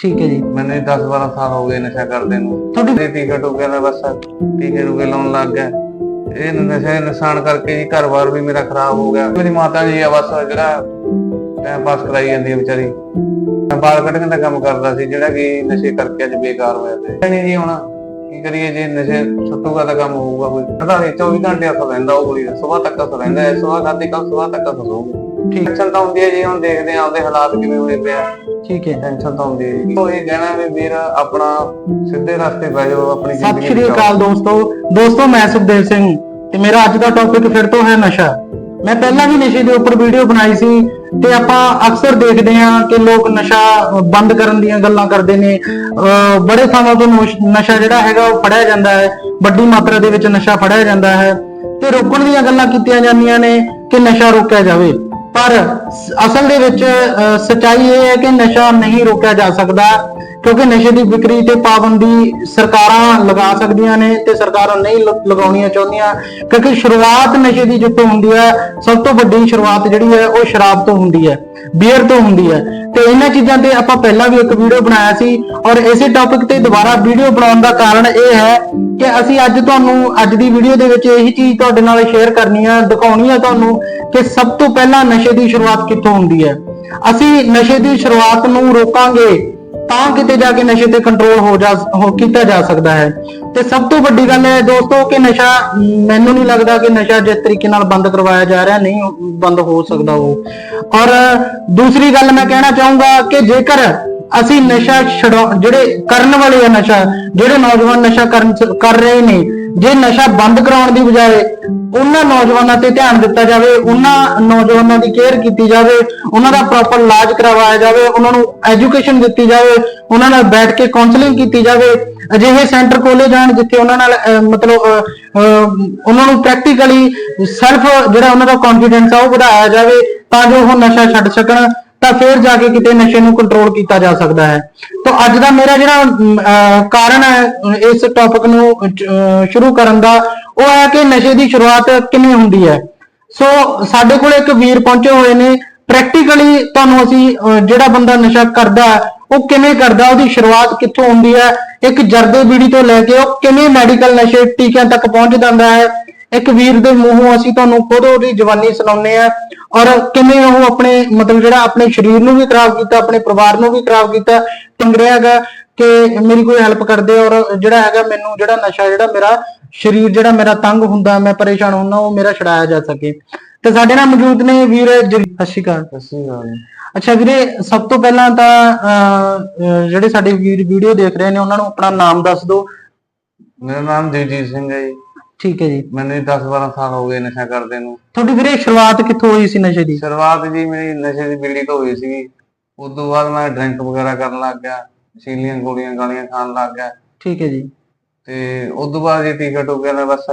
ਠੀਕ ਹੈ ਜੀ। ਮੈਨੂੰ 10 12 ਸਾਲ ਹੋ ਗਏ ਨਸ਼ਾ ਕਰਦੇ ਨੂੰ। ਤੁਹਾਡੀ ਤੇ ਟੀਕੇ ਟੂਕੇ ਦਾ ਬਸ ਟੀਕੇ ਟੂਕੇ ਲਾਉਣ ਲੱਗ ਗਿਆ। ਇਹ ਨਸ਼ੇ ਨੁਕਸਾਨ ਕਰਕੇ ਜੀ ਘਰ-ਬਾਰ ਵੀ ਮੇਰਾ ਖਰਾਬ ਹੋ ਗਿਆ। ਮੇਰੀ ਮਾਤਾ ਜੀ ਆ ਬਸ ਜਿਹੜਾ ਟਾਈਮ ਪਾਸ ਕਰਾਈ ਜਾਂਦੀ ਹੈ ਵਿਚਾਰੀ। ਮੈਂ ਬਾਲ ਕੱਢਣ ਦਾ ਕੰਮ ਕਰਦਾ ਸੀ, ਜਿਹੜਾ ਕਿ ਨਸ਼ੇ ਕਰਕੇ ਅੱਜ ਬੇਕਾਰ ਹੋਇਆ ਤੇ ਨਹੀਂ ਜੀ ਹੁਣ ਕੀ ਕਰੀਏ ਜੇ ਨਸ਼ੇ ਛੁੱਟੂਗਾ ਤਾਂ ਕੰਮ ਹੋਊਗਾ ਕੋਈ। ਪਤਾ ਨਹੀਂ 24 ਘੰਟੇ ਅਸਰ ਰਹਿੰਦਾ ਉਹ ਕੁੜੀ ਸਵੇਰ ਤੱਕ ਅਸਰ ਰਹਿੰਦਾ ਹੈ। ਸਵੇਰ ਖਾਦੀ ਕੱਲ ਸਵੇਰ ਤੱਕ ਅਸਰ ਠੀਕ ਟੈਨਸ਼ਨ ਤਾਂ ਹੁੰਦੀ ਹੈ ਜੀ, ਹੁਣ ਦੇਖਦੇ ਆਂ ਆਪਦੇ ਹਾਲਾਤ ਕਿਵੇਂ ਹੋਏ ਪਿਆ ਠੀਕ ਹੈ ਟੈਨਸ਼ਨ ਤਾਂ ਹੁੰਦੀ ਹੈ ਉਹ ਇਹ ਕਹਿਣਾ ਵੀ ਵੀਰ ਆਪਣਾ ਸਿੱਧੇ ਰਸਤੇ ਪੈ ਜਾਓ ਆਪਣੀ ਸਤਿ ਜ਼ਿੰਦਗੀ ਸ਼੍ਰੀ। ਅਕਾਲ ਦੋਸਤੋ। ਦੋਸਤੋ ਮੈਂ ਸੁਖਦੇਵ ਸਿੰਘ ਤੇ ਮੇਰਾ ਅੱਜ ਦਾ ਟੌਪਿਕ ਫਿਰ ਤੋਂ ਹੈ ਨਸ਼ਾ। ਮੈਂ ਪਹਿਲਾਂ ਵੀ ਨਸ਼ੇ ਦੇ ਉੱਪਰ ਵੀਡੀਓ ਬਣਾਈ ਸੀ ਤੇ ਆਪਾਂ ਅਕਸਰ ਦੇਖਦੇ ਹਾਂ ਕਿ ਲੋਕ ਨਸ਼ਾ ਬੰਦ ਕਰਨ ਦੀਆਂ ਗੱਲਾਂ ਕਰਦੇ ਨੇ। ਅਹ, ਬੜੇ ਥਾਵਾਂ ਤੋਂ ਨੋਸ਼- ਨਸ਼ਾ ਜਿਹੜਾ ਹੈਗਾ ਉਹ ਫੜਿਆ ਜਾਂਦਾ ਹੈ। ਵੱਡੀ ਮਾਤਰਾ ਦੇ ਵਿੱਚ ਨਸ਼ਾ ਫੜਿਆ ਜਾਂਦਾ ਹੈ। ਤੇ ਰੋਕਣ ਦੀਆਂ ਗੱਲਾਂ ਕੀਤੀਆਂ ਜਾਂਦੀਆਂ ਨੇ ਕਿ ਨਸ਼ਾ ਰੋਕਿਆ ਜਾਵੇ। ਪਰ ਅਸਲ ਦੇ ਵਿੱਚ ਅਹ, ਸੱਚਾਈ ਇਹ ਹੈ ਕਿ ਨਸ਼ਾ ਨਹੀਂ ਰੋਕਿਆ ਜਾ ਸਕਦਾ ਕਿਉਂਕਿ ਨਸ਼ੇ ਦੀ ਵਿਕਰੀ ਤੇ ਪਾਬੰਦੀ ਸਰਕਾਰਾਂ ਲਗਾ ਸਕਦੀਆਂ ਨੇ ਤੇ ਸਰਕਾਰਾਂ ਨਹੀਂ ਲਗਾਉਣੀਆਂ ਚਾਹੁੰਦੀਆਂ ਕਿਉਂਕਿ ਸ਼ੁਰੂਆਤ ਨਸ਼ੇ ਦੀ ਜਿੱਥੋਂ ਹੁੰਦੀ ਹੈ ਸਭ ਤੋਂ ਵੱਡੀ ਸ਼ੁਰੂਆਤ ਜਿਹੜੀ ਹੈ ਉਹ ਸ਼ਰਾਬ ਤੋਂ ਹੁੰਦੀ ਹੈ ਬੀਅਰ ਤੋਂ ਹੁੰਦੀ ਹੈ। ਤੇ ਇਹਨਾਂ ਚੀਜ਼ਾਂ ਤੇ ਆਪਾਂ ਪਹਿਲਾਂ ਵੀ ਇੱਕ ਵੀਡੀਓ ਬਣਾਇਆ ਸੀ ਔਰ ਇਸੇ ਟੌਪਿਕ ਤੇ ਦੁਬਾਰਾ ਵੀਡੀਓ ਬਣਾਉਣ ਦਾ ਕਾਰਨ ਇਹ ਹੈ ਕਿ ਅਸੀਂ ਅੱਜ ਤੁਹਾਨੂੰ ਅੱਜ ਦੀ ਵੀਡੀਓ ਦੇ ਵਿੱਚ ਇਹੀ ਚੀਜ਼ ਤੁਹਾਡੇ ਨਾਲ ਸ਼ੇਅਰ ਕਰਨੀ ਆ ਦਿਖਾਉਣੀ ਆ ਤੁਹਾਨੂੰ ਕਿ ਸਭ ਤੋਂ ਪਹਿਲਾਂ ਨਸ਼ੇ ਦੀ ਸ਼ੁਰੂਆਤ ਕਿੱਥੋਂ ਹੁੰਦੀ ਹੈ? ਅਸੀਂ ਨਸ਼ੇ ਦੀ ਸ਼ੁਰੂਆਤ ਨੂੰ ਰੋਕਾਂਗੇ ਤਾਂ ਕਿਤੇ ਜਾ ਕੇ ਨਸ਼ੇ ਤੇ ਕੰਟਰੋਲ ਹੋ ਜਾ ਹੋ ਕੀਤਾ ਜਾ ਸਕਦਾ ਹੈ। ਤੇ ਸਭ ਤੋਂ ਵੱਡੀ ਗੱਲ ਹੈ ਦੋਸਤੋ ਕਿ ਨਸ਼ਾ, ਮੈਨੂੰ ਨਹੀਂ ਲੱਗਦਾ ਕਿ ਨਸ਼ਾ ਜਿਸ ਤਰੀਕੇ ਨਾਲ ਬੰਦ ਕਰਵਾਇਆ ਜਾ ਰਿਹਾ, ਨਹੀਂ ਬੰਦ ਹੋ ਸਕਦਾ ਉਹ। ਔਰ ਦੂਸਰੀ ਗੱਲ ਮੈਂ ਕਹਿਣਾ ਚਾਹੂੰਗਾ ਕਿ ਜੇਕਰ ਅਸੀਂ ਨਸ਼ਾ ਛਡਾਉ ਜਿਹੜੇ ਕਰਨ ਵਾਲੇ ਆ ਨਸ਼ਾ, ਜਿਹੜੇ ਨੌਜਵਾਨ ਨਸ਼ਾ ਕਰਨ ਕਰ ਰਹੇ ਨੇ ਜੇ ਨਸ਼ਾ ਬੰਦ ਕਰਾਉਣ ਦੀ ਬਜਾਏ ਉਹਨਾਂ ਨੌਜਵਾਨਾਂ ਤੇ ਧਿਆਨ ਦਿੱਤਾ ਜਾਵੇ ਉਹਨਾਂ ਨੌਜਵਾਨਾਂ ਦੀ ਕੇਅਰ ਕੀਤੀ ਜਾਵੇ ਉਹਨਾਂ ਦਾ ਪ੍ਰੋਪਰ ਇਲਾਜ ਕਰਵਾਇਆ ਜਾਵੇ ਉਹਨਾਂ ਨੂੰ ਐਜੂਕੇਸ਼ਨ ਦਿੱਤੀ ਜਾਵੇ ਉਹਨਾਂ ਨਾਲ ਬੈਠ ਕੇ ਕਾਉਂਸਲਿੰਗ ਕੀਤੀ ਜਾਵੇ ਅਜਿਹੇ ਸੈਂਟਰ ਖੋਲੇ ਜਾਣ ਜਿੱਥੇ ਉਹਨਾਂ ਨਾਲ ਮਤਲਬ ਅਹ, ਉਹਨਾਂ ਨੂੰ ਪ੍ਰੈਕਟੀਕਲੀ ਸੈਲਫ ਜਿਹੜਾ ਉਹਨਾਂ ਦਾ ਕੌਨਫੀਡੈਂਸ ਆ ਉਹ ਵਧਾਇਆ ਜਾਵੇ ਤਾਂ ਜੋ ਉਹ ਨਸ਼ਾ ਛੱਡ ਸਕਣ। ਤਾਂ ਫਿਰ ਜਾ ਕੇ ਕਿਤੇ ਨਸ਼ੇ ਨੂੰ ਕੰਟਰੋਲ ਕੀਤਾ ਜਾ ਸਕਦਾ ਹੈ। ਤਾਂ ਅੱਜ ਦਾ ਮੇਰਾ ਜਿਹੜਾ ਕਾਰਨ ਹੈ ਇਸ ਟੌਪਿਕ ਨੂੰ ਸ਼ੁਰੂ ਕਰਨ ਦਾ, ਉਹ ਹੈ ਕਿ ਨਸ਼ੇ ਦੀ ਸ਼ੁਰੂਆਤ ਕਿਵੇਂ ਹੁੰਦੀ ਹੈ। ਸੋ ਸਾਡੇ ਕੋਲ ਇੱਕ ਵੀਰ ਪਹੁੰਚੇ ਹੋਏ ਨੇ। ਪ੍ਰੈਕਟੀਕਲੀ ਤੁਹਾਨੂੰ ਅਸੀਂ ਜਿਹੜਾ ਬੰਦਾ ਨਸ਼ਾ ਕਰਦਾ ਉਹ ਕਿਵੇਂ ਕਰਦਾ, ਉਹਦੀ ਸ਼ੁਰੂਆਤ ਕਿੱਥੋਂ ਹੁੰਦੀ ਹੈ, ਇੱਕ ਜਰਦੇ ਬੀੜੀ ਤੋਂ ਲੈ ਕੇ ਉਹ ਕਿਵੇਂ ਮੈਡੀਕਲ ਨਸ਼ੇ ਟੀਕਿਆਂ ਤੱਕ ਪਹੁੰਚ ਜਾਂਦਾ ਹੈ ਇੱਕ ਵੀਰ ਦੇ ਮੂੰਹੋਂ ਅਸੀਂ ਤੁਹਾਨੂੰ ਖੁਦ ਉਹਦੀ ਜਵਾਨੀ ਸੁਣਾਉਂਦੇ ਆ ਔਰ ਕਿਵੇਂ ਉਹ ਆਪਣੇ ਮਤਲਬ ਜਿਹੜਾ ਆਪਣੇ ਸਰੀਰ ਨੂੰ ਵੀ ਖਰਾਬ ਕੀਤਾ ਆਪਣੇ ਪਰਿਵਾਰ ਨੂੰ ਵੀ ਖਰਾਬ ਕੀਤਾ ਟੰਗਰਿਆ ਹੈਗਾ ਕਿ ਮੇਰੀ ਕੋਈ ਹੈਲਪ ਕਰਦੇ ਔਰ ਜਿਹੜਾ ਹੈਗਾ ਮੈਨੂੰ ਜਿਹੜਾ ਨਸ਼ਾ ਜਿਹੜਾ ਮੇਰਾ ਸਰੀਰ ਜਿਹੜਾ ਮੇਰਾ ਤੰਗ ਹੁੰਦਾ ਮੈਂ ਪਰੇਸ਼ਾਨ ਹੁੰਦਾ ਉਹ ਮੇਰਾ ਛਡਾਇਆ ਜਾ ਸਕੇ। ਤੇ ਸਾਡੇ ਨਾਲ ਮੌਜੂਦ ਨੇ ਵੀਰ ਸਤਿ ਸ਼੍ਰੀ ਅਕਾਲ। ਸਤਿ ਸ਼੍ਰੀ ਅਕਾਲ। ਅੱਛਾ ਵੀਰੇ ਸਭ ਤੋਂ ਪਹਿਲਾਂ ਤਾਂ ਜਿਹੜੇ ਸਾਡੇ ਵੀਰ ਵੀਡੀਓ ਦੇਖ ਰਹੇ ਨੇ ਉਹਨਾਂ ਨੂੰ ਆਪਣਾ ਨਾਮ ਦੱਸ ਦਿਓ। ਮੇਰਾ ਨਾਮ ਜਗਜੀਤ ਸਿੰਘ ਹੈ ਜੀ। ਠੀਕ ਹੈ ਜੀ। ਮੈਨੂੰ 10 12 ਸਾਲ ਹੋ ਗਏ ਨਸ਼ਾ ਕਰਦੇ ਨੂੰ। ਤੁਹਾਡੀ ਵੀਰੇ ਸ਼ੁਰੂਆਤ ਕਿੱਥੋਂ ਹੋਈ ਸੀ ਨਸ਼ੇ ਦੀ? ਸ਼ੁਰੂਆਤ ਜੀ ਮੇਰੀ ਨਸ਼ੇ ਦੀ ਬੀੜੀ ਤੋਂ ਹੋਈ ਸੀ ਉਸ ਤੋਂ ਬਾਅਦ ਮੈਂ ਡਰਿੰਕ ਵਗੈਰਾ ਕਰਨ ਲੱਗ ਗਿਆ ਸੀਲੀਆਂ ਗੋਲੀਆਂ ਗਾਲੀਆਂ ਖਾਣ ਲੱਗ ਗਿਆ। ਠੀਕ ਹੈ ਜੀ। ਤੇ ਉਸ ਤੋਂ ਬਾਅਦ ਇਹ ਟੀਕਾ ਟੂਕੇ ਦਾ ਬਸ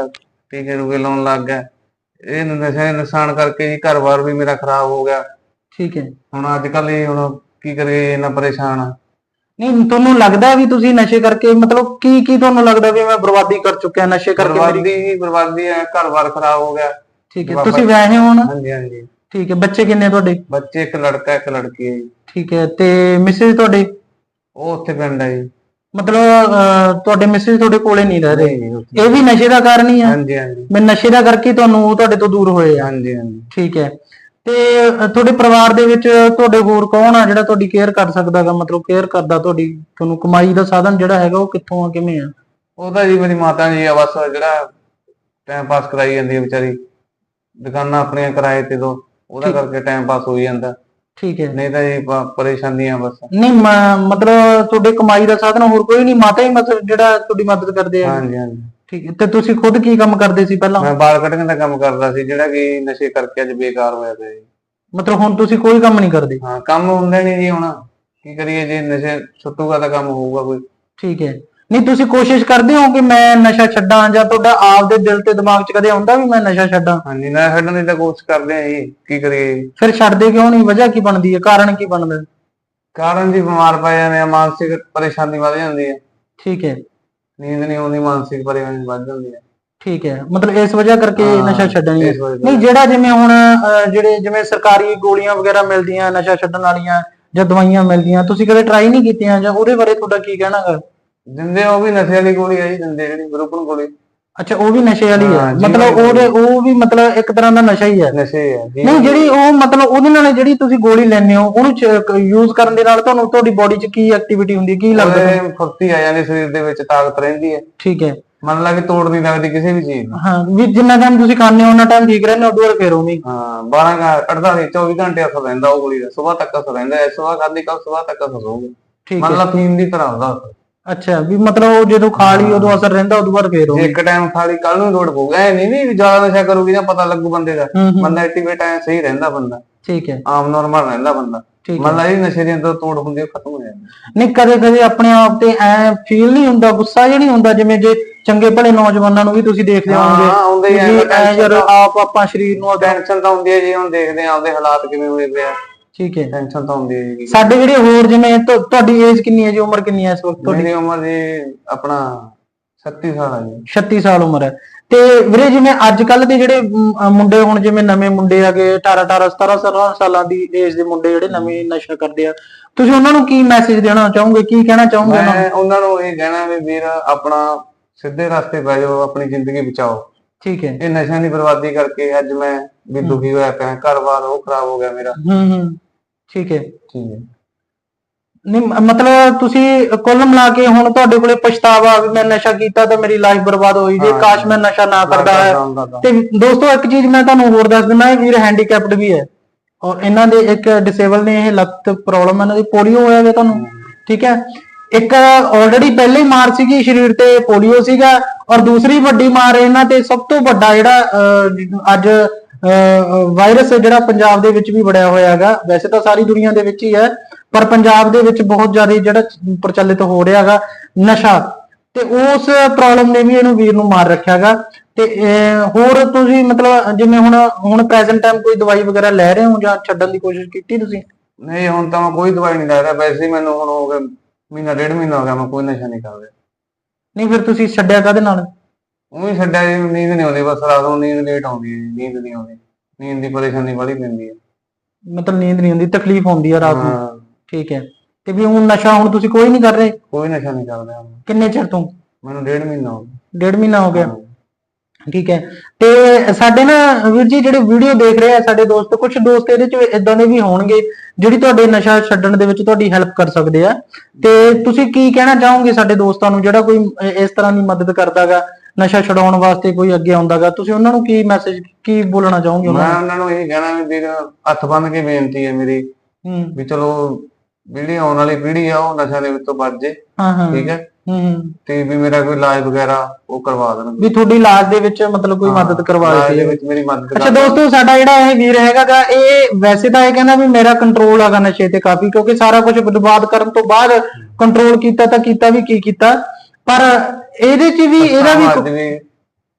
ਟੀਕੇ ਟੂਕੇ ਲਾਉਣ ਲੱਗ ਗਿਆ। ਇਹ ਨਸ਼ੇ ਨੁਕਸਾਨ ਕਰਕੇ ਜੀ ਘਰ-ਬਾਰ ਵੀ ਮੇਰਾ ਖਰਾਬ ਹੋ ਗਿਆ। ਠੀਕ ਹੈ। ਹੁਣ ਅੱਜ ਕੱਲ ਇਹ ਹੁਣ ਕੀ ਕਰੀਏ ਇੰਨਾ ਪਰੇਸ਼ਾਨ ਆ। ਨਹੀਂ ਤੁਹਾਨੂੰ ਲੱਗਦਾ ਵੀ ਤੁਸੀਂ ਨਸ਼ੇ ਕਰਕੇ ਮਤਲਬ ਕੀ ਕੀ ਤੁਹਾਨੂੰ ਲੱਗਦਾ ਵੀ ਮੈਂ ਬਰਬਾਦੀ ਕਰ ਚੁੱਕਿਆ ਨਸ਼ੇ ਕਰਕੇ ਮੇਰੀ ਬਰਬਾਦੀ ਹੀ ਬਰਬਾਦੀ ਹੈ ਘਰ-ਬਾਰ ਖਰਾਬ ਹੋ ਗਿਆ। ਠੀਕ ਹੈ ਤੁਸੀਂ ਵਿਆਹੇ ਹੋ ਨਾ ਹਾਂਜੀ ਹਾਂਜੀ। ਠੀਕ ਹੈ ਬੱਚੇ ਕਿੰਨੇ ਤੁਹਾਡੇ? ਬੱਚੇ ਇੱਕ ਲੜਕਾ ਇੱਕ ਲੜਕੀ ਹੈ ਜੀ। ਠੀਕ ਹੈ ਤੇ ਮਿਸਿਸ ਤੁਹਾਡੇ? ਉਹ ਉੱਥੇ ਪਿੰਡ ਹੈ ਜੀ। ਮਤਲਬ ਅਹ, ਤੁਹਾਡੇ ਮਿਸਿਸ ਤੁਹਾਡੇ ਕੋਲੇ ਨਹੀਂ ਰਹਿ ਰਹੇ? ਨਹੀਂ ਜੀ, ਉੱਥੇ। ਇਹ ਵੀ ਨਸ਼ੇ ਦਾ ਕਾਰਨ ਹੀ ਹੈ ਹਾਂਜੀ ਹਾਂਜੀ। ਮੈਂ ਨਸ਼ੇ ਦਾ ਕਰਕੇ ਤੁਹਾਨੂੰ ਤੁਹਾਡੇ ਤੋਂ ਦੂਰ ਹੋਏ ਆ। ਹਾਂਜੀ ਹਾਂਜੀ। ਠੀਕ ਹੈ ਤੇ ਤੁਹਾਡੇ ਪਰਿਵਾਰ ਦੇ ਵਿੱਚ ਤੁਹਾਡੇ ਹੋਰ ਕੌਣ ਆ ਜਿਹੜਾ ਤੁਹਾਡੀ ਕੇਅਰ ਕਰ ਸਕਦਾ ਹੈਗਾ ਮਤਲਬ ਕੇਅਰ ਕਰਦਾ ਤੁਹਾਡੀ ਤੁਹਾਨੂੰ ਕਮਾਈ ਦਾ ਸਾਧਨ ਜਿਹੜਾ ਹੈਗਾ ਉਹ ਕਿੱਥੋਂ ਆ ਕਿਵੇਂ ਆ? ਉਹਦਾ ਜੀ ਮੇਰੀ ਮਾਤਾ ਜੀ ਆ ਬਸ ਜਿਹੜਾ ਟਾਈਮ ਪਾਸ ਕਰਾਈ ਜਾਂਦੀ ਹੈ ਵਿਚਾਰੀ। ਦੁਕਾਨਾਂ ਆਪਣੀਆਂ ਕਿਰਾਏ ਤੇ ਦੋ ਉਹਦਾ। ਕਰਕੇ ਟਾਈਮ ਪਾਸ ਹੋਈ ਜਾਂਦਾ। ਠੀਕ ਹੈ। ਨਹੀਂ ਤਾਂ ਜੀ ਪਰੇਸ਼ਾਨੀਆਂ ਬਸ। ਨਹੀਂ ਮਤਲਬ ਤੁਹਾਡੇ ਕਮਾਈ ਦਾ ਸਾਧਨ ਹੋਰ ਕੋਈ ਨਹੀਂ? ਮਾਤਾ ਹੀ ਮਤਲਬ ਜਿਹੜਾ ਤੁਹਾਡੀ ਮਦਦ ਕਰਦੇ ਆ। ਹਾਂਜੀ ਹਾਂਜੀ। ਠੀਕ ਹੈ। ਤੇ ਤੁਸੀਂ ਖੁਦ ਕੀ ਕੰਮ ਕਰਦੇ ਸੀ ਪਹਿਲਾਂ? ਮੈਂ ਬਾਲ ਕੱਟਣ ਦਾ ਕੰਮ ਕਰਦਾ ਸੀ ਜਿਹੜਾ ਕਿ ਨਸ਼ੇ ਕਰਕੇ ਅੱਜ ਬੇਕਾਰ ਹੋਇਆ ਪਿਆ ਜੀ। ਮਤਲਬ ਹੁਣ ਤੁਸੀਂ ਕੋਈ ਕੰਮ ਨਹੀਂ ਕਰਦੇ? ਹਾਂ ਕੰਮ ਹੁੰਦੇ ਨਹੀਂ ਜੀ ਹੁਣ। ਕੀ ਕਰੀਏ ਜੇ ਨਸ਼ੇ ਛੁੱਟੂਗਾ ਤਾਂ ਕੰਮ ਹੋਊਗਾ ਕੋਈ। ਠੀਕ ਹੈ। ਨਹੀਂ ਤੁਸੀਂ ਕੋਸ਼ਿਸ਼ ਕਰਦੇ ਹੋ ਕਿ ਮੈਂ ਨਸ਼ਾ ਛੱਡਾਂ ਜਾਂ ਤੁਹਾਡਾ ਆਪ ਦੇ ਦਿਲ ਤੇ ਦਿਮਾਗ 'ਚ ਕਦੇ ਆਉਂਦਾ ਵੀ ਮੈਂ ਨਸ਼ਾ ਛੱਡਾਂ? ਹਾਂਜੀ ਨਾ ਛੱਡਣ ਦੀ ਤਾਂ ਕੋਸ਼ਿਸ਼ ਕਰਦੇ ਆ ਜੀ। ਕੀ ਕਰੀਏ ਜੀ? ਫਿਰ ਛੱਡਦੇ ਕਿਉਂ ਨਹੀਂ? ਵਜ੍ਹਾ ਕੀ ਬਣਦੀ ਹੈ? ਕਾਰਨ ਕੀ ਬਣਦਾ? ਕਾਰਨ ਜੀ ਬਿਮਾਰ ਪੈ ਜਾਂਦੇ ਆ ਮਾਨਸਿਕ ਪਰੇਸ਼ਾਨੀ ਵੱਧ ਜਾਂਦੀ ਹੈ। ਠੀਕ ਹੈ। ਨੀਂਦ ਨਹੀਂ ਆਉਂਦੀ ਮਾਨਸਿਕ ਪਰੇਸ਼ਾਨੀ ਵੱਧ ਜਾਂਦੀ ਹੈ। ਠੀਕ ਹੈ ਮਤਲਬ ਇਸ ਵਜ੍ਹਾ ਕਰਕੇ ਹਾਂ, ਨਸ਼ਾ ਛੱਡਣੀ ਹੈ ਇਸ ਵਜ੍ਹਾ ਨਹੀਂ ਜਿਹੜਾ ਜਿਵੇਂ ਹੁਣ ਅਹ, ਜਿਹੜੇ ਜਿਵੇਂ ਸਰਕਾਰੀ ਗੋਲੀਆਂ ਵਗੈਰਾ ਮਿਲਦੀਆਂ ਨਸ਼ਾ ਛੱਡਣ ਵਾਲੀਆਂ ਜਾਂ ਦਵਾਈਆਂ ਮਿਲਦੀਆਂ ਤੁਸੀਂ ਕਦੇ ਟਰਾਈ ਨਹੀਂ ਕੀਤੀਆਂ ਜਾਂ ਉਹਦੇ ਬਾਰੇ ਤੁਹਾਡਾ ਕੀ ਕਹਿਣਾ ਹੈ ਦਿੰਦੇ ਉਹ ਵੀ ਨਸ਼ੇ ਵਾਲੀ ਗੋਲੀ ਆ ਜੀ ਦਿੰਦੇ ਜਿਹੜੀ ਗਰੁੱਪਨ ਗੋਲੀ। ਅੱਛਾ ਉਹ ਵੀ ਨਸ਼ੇ ਵਾਲੀ ਹੈ। ਹਾਂ, ਜੀ, ਮਤਲਬ ਉਹ- ਉਹਦੇ ਉਹ ਵੀ ਮਤਲਬ ਇੱਕ ਤਰ੍ਹਾਂ ਦਾ ਨਸ਼ਾ ਹੀ ਹੈ। ਨਸ਼ੇ ਆ ਜੀ ਨਹੀਂ ਜਿਹੜੀ ਉਹ ਮਤਲਬ ਉਹਦੇ ਨਾਲ ਜਿਹੜੀ ਤੁਸੀਂ ਗੋਲੀ ਲੈਂਦੇ ਹੋ ਉਹਨੂੰ ਯੂਜ਼ ਕਰਨ ਦੇ ਨਾਲ ਤੁਹਾਨੂੰ ਤੁਹਾਡੀ ਬਾਡੀ 'ਚ ਕੀ ਐਕਟੀਵਿਟੀ ਹੁੰਦੀ ਹੈ ਕੀ ਲੱਗਦਾ ਤੁਹਾਨੂੰ? ਉਹਦੇ ਫੁਰਤੀ ਆ ਜਾਂਦੀ ਸਰੀਰ ਦੇ ਵਿੱਚ ਤਾਕਤ ਰਹਿੰਦੀ ਹੈ। ਠੀਕ ਹੈ। ਮੰਨ ਲਾ ਕਿ ਤੋੜ ਨਹੀਂ ਲੱਗਦੀ ਕਿਸੇ ਵੀ ਚੀਜ਼ ਨੂੰ। ਹਾਂ ਵੀ ਜਿੰਨਾ ਟਾਈਮ ਤੁਸੀਂ ਖਾਂਦੇ ਹੋ ਉਹਨਾਂ ਟਾਈਮ ਠੀਕ ਰਹਿੰਦੇ ਹੋ ਬਾਅਦ ਫੇਰ ਉਵੇਂ ਹੀ। ਹਾਂ 12 ਘੰਟੇ 48 24 ਘੰਟੇ ਅਸਰ ਰਹਿੰਦਾ ਉਹ ਗੋਲੀ ਦਾ। ਸਵੇਰ ਤੱਕ ਅਸਰ ਰਹਿੰਦਾ ਹੈ ਸਵੇਰ ਖਾਦੀ ਕੱਲ ਸਵੇਰ ਤੱਕ ਅਸਰ ਹੋਊਗਾ। ਠੀਕ ਮੰਨ ਹੈ ਲਾ ਫੀਮ ਦੀ ਤਰ੍ਹਾਂ ਹੁੰਦਾ। ਅੱਛਾ ਵੀ ਮਤਲਬ ਉਹ ਜਦੋਂ ਖਾ ਲਈ ਉਦੋਂ ਅਸਰ ਰਹਿੰਦਾ ਉਦੋਂ ਬਾਅਦ ਫੇਰ ਉਵੇਂ ਇੱਕ ਟਾਈਮ ਖਾਲੀ ਕੱਲ ਨੂੰ ਲੋਡ ਪਊਗਾ ਐ ਨਹੀਂ ਵੀ ਜ਼ਿਆਦਾ ਨਸ਼ਾ ਕਰੂਗੀ ਜਾਂ ਪਤਾ ਲੱਗੂ ਬੰਦੇ ਦਾ। ਹੂੰ ਹੂੰ। ਬੰਦਾ ਐਕਟੀਵੇਟ ਐ ਸਹੀ ਰਹਿੰਦਾ ਬੰਦਾ। ਠੀਕ ਹੈ। ਆਮ ਨਾਰਮਲ ਰਹਿੰਦਾ ਬੰਦਾ। ਹੈ। ਲਾ ਇਹ ਨਸ਼ੇ ਦੇ ਅੰਦਰ ਤੋੜ ਹੁੰਦੀ ਹੈ ਖਤਮ ਹੋ ਜਾਂਦੀ ਨਹੀਂ ਕਦੇ ਕਦੇ ਆਪਣੇ ਆਪ ਤੇ ਐ ਫੀਲ ਨਹੀਂ ਹੁੰਦਾ ਗੁੱਸਾ ਜਿਹਾ ਨਹੀਂ ਹੁੰਦਾ ਜਿਵੇਂ ਜੇ ਚੰਗੇ ਭਲੇ ਨੌਜਵਾਨਾਂ ਨੂੰ ਵੀ ਤੁਸੀਂ ਦੇਖਦੇ ਹਾਂ, ਹੋਵੋਗੇ ਹੀ ਵੀ ਐ ਯਾਰ ਤਾਂ- ਆਪ ਆਪਾਂ ਸਰੀਰ ਨੂੰ ਟੈਨਸ਼ਨ ਤਾਂ ਹੁੰਦੀ ਹੈ ਜੀ ਹੁਣ ਦੇਖਦੇ ਆ ਆਪਦੇ ਹਾਲਾਤ ਕਿਵੇਂ ਹੋਏ ਪਏ ਆ। ਠੀਕ ਹੈ ਟੈਨਸ਼ਨ ਤਾਂ ਹੁੰਦੀ ਹੈ ਜੀ। ਸਾਡੇ ਜਿਹੜੇ ਹੋਰ ਜਿਵੇਂ ਤੁ- ਤੁਹਾਡੀ ਏਜ ਕਿੰਨੀ ਹੈ ਜੀ? ਉਮਰ ਕਿੰਨੀ ਹੈ ਇਸ ਵਕਤ ਤੁਹਾਡੀ? ਮੇਰੀ ਉਮਰ ਜੀ ਆਪਣਾ 36 ਸਾਲ ਆ ਜੀ। 36 ਸਾਲ ਉਮਰ ਹੈ। ਤੇ ਵੀਰੇ ਜਿਵੇਂ ਅੱਜ ਕੱਲ ਦੇ ਜਿਹੜੇ ਮ, ਅ, ਮੁੰਡੇ ਹੁਣ ਜਿਵੇਂ ਨਵੇਂ ਮੁੰਡੇ ਆਗੇ 18 18 17 17 ਸਾਲਾਂ ਦੀ ਏਜ ਦੇ ਮੁੰਡੇ ਜਿਹੜੇ ਨਵੇਂ ਨਸ਼ਾ ਕਰਦੇ ਆ ਤੁਸੀਂ ਉਹਨਾਂ ਨੂੰ ਕੀ ਮੈਸੇਜ ਦੇਣਾ ਚਾਹੋਗੇ? ਕੀ ਕਹਿਣਾ ਚਾਹੋਗੇ ਉਹਨਾਂ ਨੂੰ? ਮੈਂ ਉਹਨਾਂ ਨੂੰ ਇਹ ਕਹਿਣਾ ਵੀ ਵੀਰ ਆਪਣਾ ਸਿੱਧੇ ਰਸਤੇ ਪੈ ਜਾਓ ਆਪਣੀ ਜ਼ਿੰਦਗੀ ਬਚਾਓ। ਠੀਕ ਹੈ। ਇਹ ਨਸ਼ਿਆਂ ਦੀ ਬਰਬਾਦੀ ਕਰਕੇ ਅੱਜ ਮੈਂ ਵੀ ਦੁਖੀ ਹੋਇਆ ਪਿਆ ਘਰ-ਬਾਰ ਉਹ ਖਰਾਬ ਹੋ ਗਿਆ ਮੇਰਾ। ਹੂੰ ਹੂੰ। ਠੀਕ ਹੈ। ਠੀਕ ਹੈ ਨਹੀਂ ਮਤਲਬ ਤੁਸੀਂ ਕੁੱਲ ਮਿਲਾ ਕੇ ਹੁਣ ਤੁਹਾਡੇ ਕੋਲੇ ਪਛਤਾਵਾ ਵੀ ਮੈਂ ਨਸ਼ਾ ਕੀਤਾ ਤਾਂ ਮੇਰੀ ਲਾਈਫ ਬਰਬਾਦ ਹੋਈ ਜੇ। ਕਾਸ਼ ਮੈਂ ਨਸ਼ਾ ਨਾ ਕਰਦਾ ਤੇ ਦੋਸਤੋ ਇੱਕ ਚੀਜ਼ ਮੈਂ ਤੁਹਾਨੂੰ ਹੋਰ ਦੱਸ ਦਿੰਦਾ ਇਹ ਵੀਰ ਹੈਂਡੀਕੈਪਡ ਵੀ ਹੈ। ਔਰ ਇਹਨਾਂ ਦੇ ਇੱਕ ਡਿਸੇਬਲ ਨੇ ਇਹ ਲੱਤ ਪ੍ਰੋਬਲਮ ਇਹਨਾਂ ਦੀ ਪੋਲੀਓ ਹੋਇਆ ਹੋਇਆ ਤੁਹਾਨੂੰ। ਠੀਕ ਹੈ। ਇੱਕ ਆਲਰੇਡੀ ਪਹਿਲੇ ਹੀ ਮਾਰ ਸੀਗੀ ਸਰੀਰ ਤੇ ਪੋਲੀਓ ਸੀਗਾ। ਔਰ ਦੂਸਰੀ ਵੱਡੀ ਮਾਰ ਇਹਨਾਂ ਤੇ ਸਭ ਤੋਂ ਵੱਡਾ ਜਿਹੜਾ ਅੱਜ ਵਾਇਰਸ ਜਿਹੜਾ ਪੰਜਾਬ ਦੇ ਵਿੱਚ ਵੀ ਵੜਿਆ ਹੋਇਆ ਹੈਗਾ ਵੈਸੇ ਤਾਂ ਸਾਰੀ ਦੁਨੀਆ ਦੇ ਵਿੱਚ ਹੀ ਹੈ ਪਰ ਪੰਜਾਬ ਦੇ ਵਿੱਚ ਬਹੁਤ ਜ਼ਿਆਦਾ ਜਿਹੜਾ ਪ੍ਰਚਲਿਤ ਹੋ ਰਿਹਾ ਹੈਗਾ ਨਸ਼ਾ ਤੇ ਉਸ ਪ੍ਰੋਬਲਮ ਨੇ ਵੀ ਇਹਨੂੰ ਵੀਰ ਨੂੰ ਮਾਰ ਰੱਖਿਆ ਹੈਗਾ ਤੇ ਹੋਰ ਤੁਸੀਂ ਮਤਲਬ ਜਿਵੇਂ ਹੁਣ ਹੁਣ ਪ੍ਰੈਜ਼ੈਂਟ ਟਾਈਮ ਕੋਈ ਦਵਾਈ ਵਗੈਰਾ ਲੈ ਰਹੇ ਹੋ ਜਾਂ ਛੱਡਣ ਦੀ ਕੋਸ਼ਿਸ਼ ਕੀਤੀ ਤੁਸੀਂ? ਨਹੀਂ ਹੁਣ ਤਾਂ ਮੈਂ ਕੋਈ ਦਵਾਈ ਨਹੀਂ ਲੈ ਰਿਹਾ ਵੈਸੇ ਮੈਨੂੰ ਹੁਣ ਹੋ ਗਿਆ ਮਹੀਨਾ ਡੇਢ ਮਹੀਨਾ ਹੋ ਗਿਆ ਮੈਂ ਕੋਈ ਨਸ਼ਾ ਨਹੀਂ ਕਰ ਰਿਹਾ। ਨਹੀਂ ਫਿਰ ਤੁਸੀਂ ਛੱਡਿਆ ਕਾਦੇ ਨਾਲ? ਉਹ ਵੀ ਛੱਡਿਆ ਜੀ ਨੀਂਦ ਨਹੀਂ ਆਉਂਦੀ ਬਸ ਰਾਤ ਨੂੰ ਨੀਂਦ ਲੇਟ ਆਉਂਦੀ ਹੈ ਜੀ, ਨੀਂਦ ਨਹੀਂ ਆਉਂਦੀ। ਨੀਂਦ ਦੀ ਪਰੇਸ਼ਾਨੀ ਬੜੀ ਪੈਂਦੀ ਹੈ। ਮਤਲਬ ਨੀਂਦ ਨਹੀਂ ਆਉਂਦੀ ਤਕਲੀਫ ਹੁੰਦੀ ਆ ਰਾਤ ਨੂੰ। ਹਾਂ, ਠੀਕ ਹੈ। ਤੇ ਵੀ ਹੁਣ ਨਸ਼ਾ ਹੁਣ ਤੁਸੀਂ ਕੋਈ ਨਹੀਂ ਕਰ ਰਹੇ? ਕੋਈ ਨਸ਼ਾ ਨਹੀਂ ਕਰਦਾ ਹੁਣ। ਕਿੰਨੇ ਚਿਰ ਤੋਂ? ਮੈਨੂੰ ਡੇਢ ਮਹੀਨਾ ਹੋ ਗਿਆ। ਡੇਢ ਮਹੀਨਾ ਹੋ ਗਿਆ। ਠੀਕ ਹੈ। ਤੇ ਸਾਡੇ ਨਾ ਵੀਰ ਜੀ ਜਿਹੜੇ ਵੀਡੀਓ ਦੇਖ ਰਹੇ ਆ ਸਾਡੇ ਦੋਸਤ ਕੁਝ ਦੋਸਤ ਇਹਦੇ ਚ ਇਦਾਂ ਦੇ ਵੀ ਹੋਣਗੇ ਜਿਹੜੀ ਤੁਹਾਡੇ ਨਸ਼ਾ ਛੱਡਣ ਦੇ ਵਿੱਚ ਤੁਹਾਡੀ ਹੈਲਪ ਕਰ ਸਕਦੇ ਆ। ਤੇ ਤੁਸੀਂ ਕੀ ਕਹਿਣਾ ਚਾਹੋਗੇ ਸਾਡੇ ਦੋਸਤਾਂ ਨੂੰ ਜਿਹੜਾ ਕੋਈ ਇਸ ਤਰ੍ਹਾਂ ਦੀ ਮਦਦ ਕਰਦਾਗਾ? ਨਸ਼ਾ ਛਡਾਉਣ ਵਾਸਤੇ ਕੋਈ ਅੱਗੇ ਆਉਂਦਾਗਾ। ਤੁਸੀਂ ਉਹਨਾਂ ਨੂੰ ਕੀ ਮੈਸੇਜ ਕੀ ਬੋਲਣਾ ਚਾਹੋਗੇ ਉਹਨਾਂ ਮੈਂ ਉਹਨਾਂ ਨੂੰ ਇਹ ਕਹਿਣਾ ਵੀ ਵੀਰ ਹੱਥ ਬੰਨ ਕੇ ਬੇਨਤੀ ਹੈ ਮੇਰੀ ਹੂੰ। ਵੀ ਚਲੋ ਜਿਹੜੀ ਆਉਣ ਵਾਲੀ ਪੀੜ੍ਹੀ ਆ ਉਹ ਨਸ਼ਾ ਦੇ ਵਿੱਚੋਂ ਬਚ ਜੇ। ਹਾਂ ਹਾਂ। ਠੀਕ ਹੈ? ਹੂੰ ਹੂੰ। ਤੇ ਵੀ ਮੇਰਾ ਕੋਈ ਇਲਾਜ ਵਗੈਰਾ ਉਹ ਕਰਵਾ ਦੇਣ। ਵੀ ਤੁਹਾਡੀ ਇਲਾਜ ਦੇ ਵਿੱਚ ਮਤਲਬ ਕੋਈ ਮਦਦ ਕਰਵਾ ਦੇ ਵਿੱਚ ਮੇਰੀ ਮਦਦ ਅੱਛਾ ਕਰ ਦੋਸਤੋ ਸਾਡਾ ਜਿਹੜਾ ਇਹ ਵੀਰ ਹੈਗਾਗਾ ਇਹ ਵੈਸੇ ਤਾਂ ਇਹ ਕਹਿੰਦਾ ਵੀ ਮੇਰਾ ਕੰਟਰੋਲ ਹੈਗਾ ਨਸ਼ੇ ਤੇ ਕਾਫੀ ਕਿਉਂਕਿ ਸਾਰਾ ਕੁਝ ਬਰਬਾਦ ਕਰਨ ਤੋਂ ਬਾਅਦ ਕੰਟਰੋਲ ਕੀਤਾ ਤਾਂ ਕੀਤਾ ਵੀ ਕੀ ਕੀਤਾ? ਪਰ ਇਹਦੇ 'ਚ ਵੀ ਇਹਦਾ ਵੀ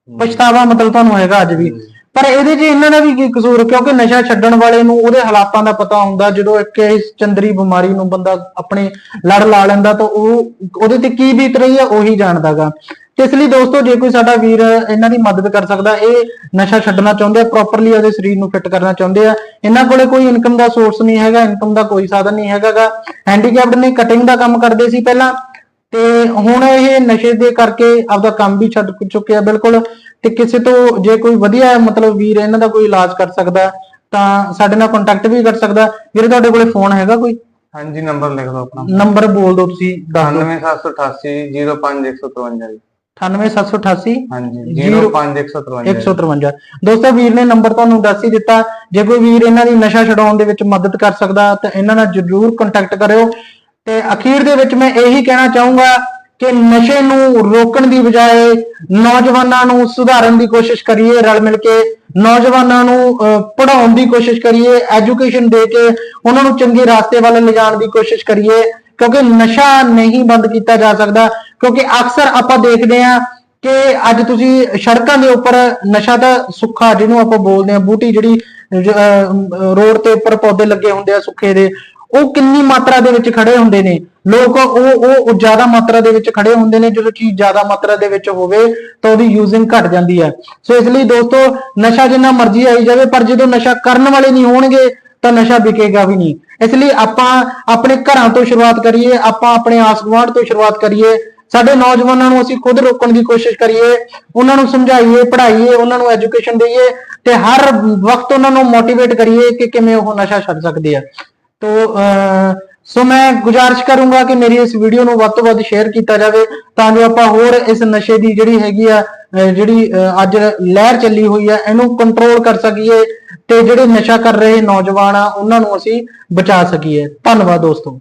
ਪਛਤਾਵਾ ਮਤਲਬ ਤੁਹਾਨੂੰ ਹੈਗਾ ਅੱਜ ਵੀ। ਪਰ ਇਹਦੇ 'ਚ ਇਹਨਾਂ ਦਾ ਵੀ ਕੀ ਕਸੂਰ ਕਿਉਂਕਿ ਨਸ਼ਾ ਛੱਡਣ ਵਾਲੇ ਨੂੰ ਉਹਦੇ ਹਾਲਾਤਾਂ ਦਾ ਪਤਾ ਹੁੰਦਾ ਜਦੋਂ ਇੱਕ ਇਸ ਚੰਦਰੀ ਬਿਮਾਰੀ ਨੂੰ ਬੰਦਾ ਆਪਣੇ ਲੜ ਲਾ ਲੈਂਦਾ ਤਾਂ ਉਹ ਉਹਦੇ ਤੇ ਕੀ ਬੀਤ ਰਹੀ ਹੈ ਉਹੀ ਜਾਣਦਾਗਾ। ਤੇ ਇਸ ਲਈ ਦੋਸਤੋ ਜੇ ਕੋਈ ਸਾਡਾ ਵੀਰ ਇਹਨਾਂ ਦੀ ਮਦਦ ਕਰ ਸਕਦਾ ਇਹ ਨਸ਼ਾ ਛੱਡਣਾ ਚਾਹੁੰਦੇ ਆ ਪ੍ਰੋਪਰਲੀ ਉਹਦੇ ਸਰੀਰ ਨੂੰ ਫਿੱਟ ਕਰਨਾ ਚਾਹੁੰਦੇ ਆ ਇਹਨਾਂ ਕੋਲੇ ਕੋਈ ਇਨਕਮ ਦਾ ਸੋਰਸ ਨਹੀਂ ਹੈਗਾ ਇਨਕਮ ਦਾ ਕੋਈ ਸਾਧਨ ਨਹੀਂ ਹੈਗਾਗਾ। ਹੈਂਡੀਕੈਪਡ ਨੇ ਕਟਿੰਗ ਦਾ ਕੰਮ ਕਰਦੇ ਸੀ ਪਹਿਲਾਂ। ਤੇ ਹੁਣ ਇਹ ਨਸ਼ੇ ਦੇ ਕਰਕੇ ਆਪਦਾ ਕੰਮ ਵੀ ਛੱਡ ਚੁੱਕੇ ਆ ਬਿਲਕੁਲ ਤੇ ਕਿਸੇ ਤੋਂ ਜੇ ਕੋਈ ਵਧੀਆ ਮਤਲਬ ਵੀਰ ਇਹਨਾਂ ਦਾ ਕੋਈ ਇਲਾਜ ਕਰ ਸਕਦਾ ਤਾਂ ਸਾਡੇ ਨਾਲ ਕੰਟੈਕਟ ਵੀ ਕਰ ਸਕਦਾ। ਵੀਰੇ ਤੁਹਾਡੇ ਕੋਲੇ ਫੋਨ ਹੈਗਾ ਕੋਈ? ਹਾਂਜੀ ਨੰਬਰ ਲਿਖ ਦਿਓ ਆਪਣਾ। ਨੰਬਰ ਬੋਲ ਦਿਓ ਤੁਸੀਂ ਦੱਸ ਦਿਓ। 97788 05153 ਜੀ। 98788 ਹਾਂਜੀ ਜ਼ੀਰੋ 05153 153 ਦੋਸਤੋ ਵੀਰ ਨੇ ਨੰਬਰ ਤੁਹਾਨੂੰ ਦੱਸ ਹੀ ਦਿੱਤਾ। ਜੇ ਕੋਈ ਵੀਰ ਇਹਨਾਂ ਦੀ ਨਸ਼ਾ ਛਡਾਉਣ ਦੇ ਵਿੱਚ ਮਦਦ ਕਰ ਸਕਦਾ ਤਾਂ ਇਹਨਾਂ ਨਾਲ ਜਰੂਰ ਕੰਟੈਕਟ ਕਰਿਓ। ਤੇ ਅਖੀਰ ਦੇ ਵਿੱਚ ਮੈਂ ਇਹੀ ਕਹਿਣਾ ਚਾਹੂੰਗਾ ਕਿ ਨਸ਼ੇ ਨੂੰ ਰੋਕਣ ਦੀ ਬਜਾਏ ਨੌਜਵਾਨਾਂ ਨੂੰ ਸੁਧਾਰਨ ਦੀ ਕੋਸ਼ਿਸ਼ ਕਰੀਏ ਰਲ ਮਿਲ ਕੇ ਨੌਜਵਾਨਾਂ ਨੂੰ ਅਹ, ਪੜ੍ਹਾਉਣ ਦੀ ਕੋਸ਼ਿਸ਼ ਕਰੀਏ ਐਜੂਕੇਸ਼ਨ ਦੇ ਕੇ ਉਹਨਾਂ ਨੂੰ ਚੰਗੇ ਰਾਸਤੇ ਵੱਲ ਲਿਜਾਣ ਦੀ ਕੋਸ਼ਿਸ਼ ਕਰੀਏ ਕਿਉਂਕਿ ਨਸ਼ਾ ਨਹੀਂ ਬੰਦ ਕੀਤਾ ਜਾ ਸਕਦਾ ਕਿਉਂਕਿ ਅਕਸਰ ਆਪਾਂ ਦੇਖਦੇ ਹਾਂ ਕਿ ਅੱਜ ਤੁਸੀਂ ਸੜਕਾਂ ਦੇ ਉੱਪਰ ਨਸ਼ਾ ਤਾਂ ਸੁੱਖਾ ਜਿਹਨੂੰ ਆਪਾਂ ਬੋਲਦੇ ਹਾਂ ਬੂਟੀ ਜਿਹੜੀ ਰੋਡ ਤੇ ਉੱਪਰ ਪੌਦੇ ਲੱਗੇ ਹੁੰਦੇ ਆ ਸੁੱਖੇ ਦੇ ਉਹ ਕਿੰਨੀ ਮਾਤਰਾ ਦੇ ਵਿੱਚ ਖੜੇ ਹੁੰਦੇ ਨੇ? ਲੋਕ ਉਹ ਉਹ ਜ਼ਿਆਦਾ ਮਾਤਰਾ ਦੇ ਵਿੱਚ ਖੜੇ ਹੁੰਦੇ ਨੇ, ਜਦੋਂ ਚੀਜ਼ ਜ਼ਿਆਦਾ ਮਾਤਰਾ ਦੇ ਵਿੱਚ ਹੋਵੇ ਤਾਂ ਉਹਦੀ ਯੂਜ਼ਿੰਗ ਘਟ ਜਾਂਦੀ ਹੈ। ਸੋ ਇਸ ਲਈ ਦੋਸਤੋ, ਨਸ਼ਾ ਜਿੰਨਾ ਮਰਜ਼ੀ ਆਈ ਜਾਵੇ, ਪਰ ਜਦੋਂ ਨਸ਼ਾ ਕਰਨ ਵਾਲੇ ਨਹੀਂ ਹੋਣਗੇ, ਤਾਂ ਨਸ਼ਾ ਵਿਕੇਗਾ ਵੀ ਨਹੀਂ। ਇਸ ਲਈ ਆਪਾਂ ਆਪਣੇ ਘਰਾਂ ਤੋਂ ਸ਼ੁਰੂਆਤ ਕਰੀਏ, ਆਪਾਂ ਆਪਣੇ ਆਸ-ਗੁਆਂਢ ਤੋਂ ਸ਼ੁਰੂਆਤ ਕਰੀਏ। ਸਾਡੇ ਨੌਜਵਾਨਾਂ ਨੂੰ ਅਸੀਂ ਖੁਦ ਰੋਕਣ ਦੀ ਕੋਸ਼ਿਸ਼ ਕਰੀਏ, ਉਹਨਾਂ ਨੂੰ ਸਮਝਾਈਏ, ਪੜ੍ਹਾਈਏ, ਉਹਨਾਂ ਨੂੰ ਐਜੂਕੇਸ਼ਨ ਦਈਏ ਤੇ ਹਰ ਵਕਤ ਉਹਨਾਂ ਨੂੰ ਮੋਟੀਵੇਟ ਕਰੀਏ ਕਿ ਕਿਵੇਂ ਉਹ ਨਸ਼ਾ ਛੱਡ ਸਕਦੇ ਆ। ਤੋ ਸੋ ਮੈਂ ਗੁਜ਼ਾਰਿਸ਼ ਕਰੂੰਗਾ ਕਿ ਮੇਰੀ ਇਸ ਵੀਡੀਓ ਨੂੰ ਵੱਧ ਤੋਂ ਵੱਧ ਸ਼ੇਅਰ ਕੀਤਾ ਜਾਵੇ ਤਾਂ ਜੋ ਆਪਾਂ ਹੋਰ ਇਸ ਨਸ਼ੇ ਦੀ ਜਿਹੜੀ ਹੈਗੀ ਆ ਜਿਹੜੀ ਅਹ, ਅੱਜ ਲਹਿਰ ਚੱਲੀ ਹੋਈ ਆ ਇਹਨੂੰ ਕੰਟਰੋਲ ਕਰ ਸਕੀਏ ਤੇ ਜਿਹੜੇ ਨਸ਼ਾ ਕਰ ਰਹੇ ਨੌਜਵਾਨ ਆ ਉਹਨਾਂ ਨੂੰ ਅਸੀਂ ਬਚਾ ਸਕੀਏ। ਧੰਨਵਾਦ ਦੋਸਤੋ।